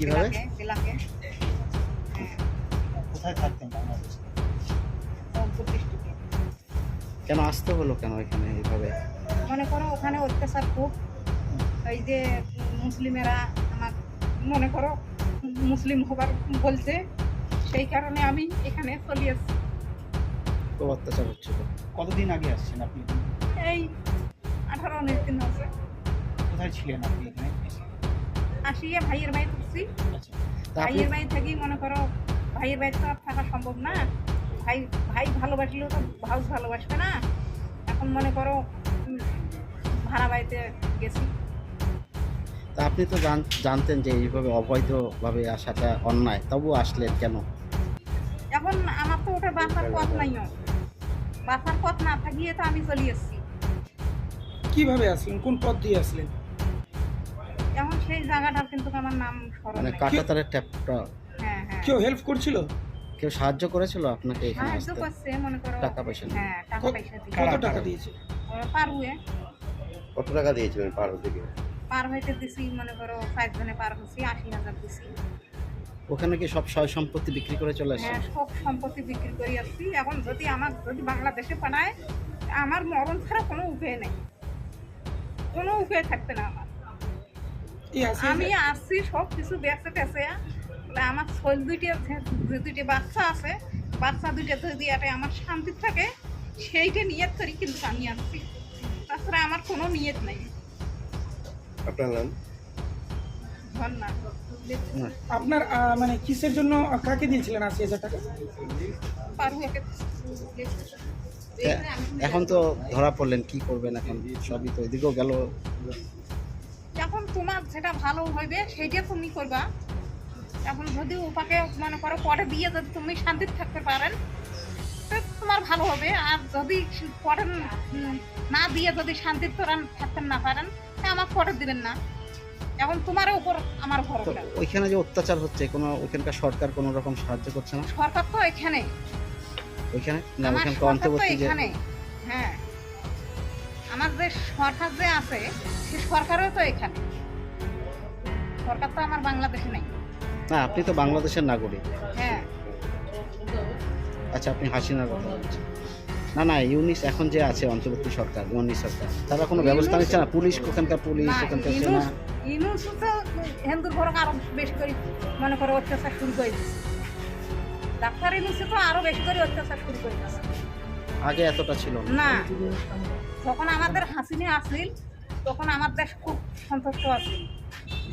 কীভাবে? হ্যাঁ। কোথায় থাকতেন কেন আসতে হলো কেন এখানে এইভাবে মনে করো ওখানে অত্যাচার খুব। এই যে মুসলিমেরা আমার মনে করো মুসলিম হবার বলছে সেই কারণে আমি এখানে চলে এসেছি। খুব অত্যাচার হচ্ছিল। কতদিন আগে আসছেন আপনি? এই আঠারো উনিশ দিন হচ্ছে কোথায় ছিলেন আপনি এখানে? আসিয়ে ভাইয়ের বাড়ি থাকছি আচ্ছা ভাইয়ের বাড়ি থেকেই মনে করো ভাইয়ের বাড়ি তো আর থাকা সম্ভব না। ভাই ভাই ভালোবাসলেও তো ভাউস ভালোবাসবে না। এখন মনে করো ভাড়া বাড়িতে গেছি। তা আপনি তো জান- জানতেন যে এইভাবে অবৈধভাবে আসাটা অন্যায় তবু আসলেন কেন? এখন আমার তো ওটা বাঁচার পথ নাই। বাঁচার পথ না থাকিয়ে তো আমি চলে এসেছি। কীভাবে আসলেন? কোন পথ দিয়ে আসলেন? এখন সেই জায়গাটার কিন্তু আমার নাম স্মরণ মানে নেই। কাটাতারের ট্যাপটা। হ্যাঁ হ্যাঁ। কেউ হেল্প করছিল? কেউ সাহায্য করেছিল আপনাকে এখানে সাহায্য আসতে? করছে মনে করো টাকা পয়সা নিয়ে? হ্যাঁ টাকা কত- পয়সা দিয়ে কত টাকা দিয়েছে পার হয়ে। কত টাকা দিয়েছিলেন পার হতে গিয়ে? পার হইতে দিছি মনে করো ফাইভ জনে পার আশি হাজার দিছি। ওখানে কি সব সয় সম্পত্তি বিক্রি করে চলে আসে হ্যাঁ সব সম্পত্তি বিক্রি করে আসছি। এখন যদি আমার যদি বাংলাদেশে পাঠায় আমার মরণ ছাড়া কোনো উপায় নেই। কোনো উপায় থাকবে না আমার। আমি আসছি সব কিছু বেঁচে টেছে আমার শৈল দুইটা যে দুইটা বাচ্চা আছে বাচ্চা দুইটা যদি আমার শান্তি থাকে সেইটা নিয়ত করি কিন্তু আমি আসছি। তাছাড়া আমার কোনো নিয়ত নেই। আপনার নাম? আপনার মানে কিসের জন্য কাকে দিয়েছিলেন আশি হাজার টাকা? এখন তো ধরা পড়লেন কি করবেন এখন? সবই তো এদিকেও গেল। তোমার যেটা ভালো হইবে সেইটা তুমি করবা। এখন যদি ওপাকে মনে করো পরে দিয়ে যদি তুমি শান্তিতে থাকতে পারেন তোমার ভালো হবে। আর যদি পরে না দিয়ে যদি শান্তিতে তোরা থাকতে না পারেন তা আমার পরে দিবেন না। এখন তোমার উপর আমার ভরসা ওইখানে যে অত্যাচার হচ্ছে কোনো ওইখানকার সরকার কোনো রকম সাহায্য করছে না? সরকার তো এখানে। ওইখানে? না ওইখানকার অন্তর্বর্তী যে হ্যাঁ। আমার যে সরকার যে আছে সে সরকারও তো এখানে। সরকার তো আমার বাংলাদেশে নেই। না আপনি তো বাংলাদেশের নাগরিক। হ্যাঁ। আচ্ছা আপনি হাসিনার কথা বলছেন। না না ইউনিস এখন যে আছে অন্তর্বর্তী সরকার ইউনিস সরকার তারা কোনো ব্যবস্থা নিচ্ছে না? পুলিশ ওখানকার পুলিশ ওখানকার সেনা। ইনুস তো হিন্দুর বরং আরও বেশি করে মনে করো অত্যাচার শুরু করে দিচ্ছে ডাক্তার ইনুসে তো আরও বেশি করে অত্যাচার শুরু করে দিচ্ছে আগে এতটা ছিল না যখন আমাদের হাসিনে আসিল তখন আমার দেশ খুব সন্তুষ্ট আছিল।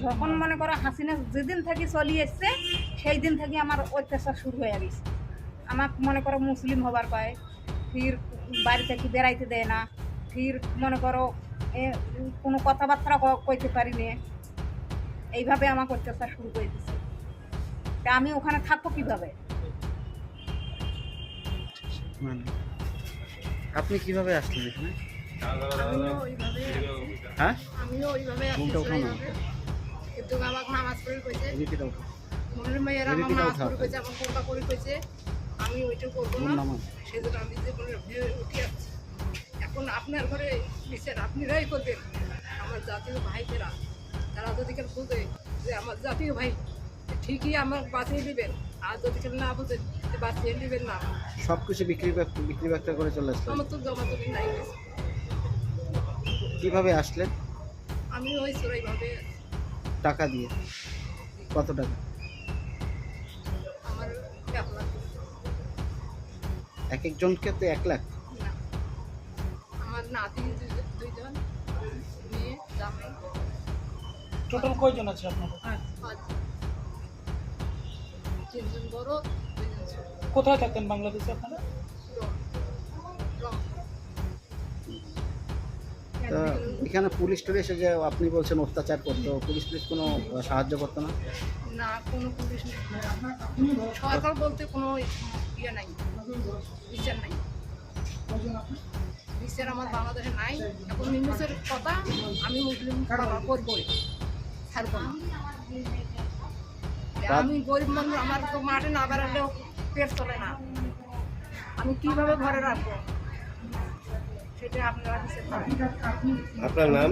যখন মনে করো হাসিনা যেদিন থেকে চলি এসছে সেই দিন থেকে আমার অত্যাচার শুরু হয়ে গেছে। আমার মনে করো মুসলিম হবার পায় ফির বাড়ি থেকে বেড়াইতে দেয় না ফির মনে করো এ, কোনো কথাবার্তা কইতে পারি নে। এইভাবে আমাকে অত্যাচার শুরু করে দিচ্ছে তা আমি ওখানে থাকব কীভাবে? মানে আপনি কীভাবে আসলেন এখানে? আমিও হ্যাঁ? আমিও ওইভাবে আমাকে নামাজ পড়ে কইছে। মনের মেয়েরা আমার নামাজ উঠাও। পড়ে কইছে আমার কোনটা করে কইছে আমি ওইটা করব না? সেজন্য আমি যে কোনো উঠে আসছি এখন আপনার ঘরে বিচার আপনারাই করবেন। আমার জাতীয় ভাইকেরা তারা যদি কেন বুঝে যে আমার জাতীয় ভাই ঠিকই আমার বাঁচিয়ে দিবেন। আর যদি কেন না বুঝে যে বাঁচিয়ে দিবেন না। সব কিছু বিক্রি বাক- বিক্রি বাক্রি করে চলে আসলেন আমার তো জমা জমি নাই। কীভাবে আসলেন? আমি ওই চোরাইভাবে টাকা দিয়ে। কত টাকা? এক একজনকে তো এক লাখ। না। আমার নাতি দুইজন মেয়ে জামাই। টোটাল কয়জন আছে আপনার? তিনজন বড় কোথায় থাকতেন বাংলাদেশে আপনারা? তা এখানে পুলিশ টুলিশ যে আপনি বলছেন অত্যাচার করতো পুলিশ টুলিশ কোনো সাহায্য করতো না? না কোনো পুলিশ সরকার বলতে কোনো ইয়ে নাই বিচার নাই। বিচার আমার বাংলাদেশে নাই। এখন কথা আমি মুসলিম বাবা করবই ছাড়বো না। আমি গরিব মানুষ আমার তো মাঠে না বেড়ালেও পেট চলে না। আমি কীভাবে ঘরে রাখব? আপনার নাম?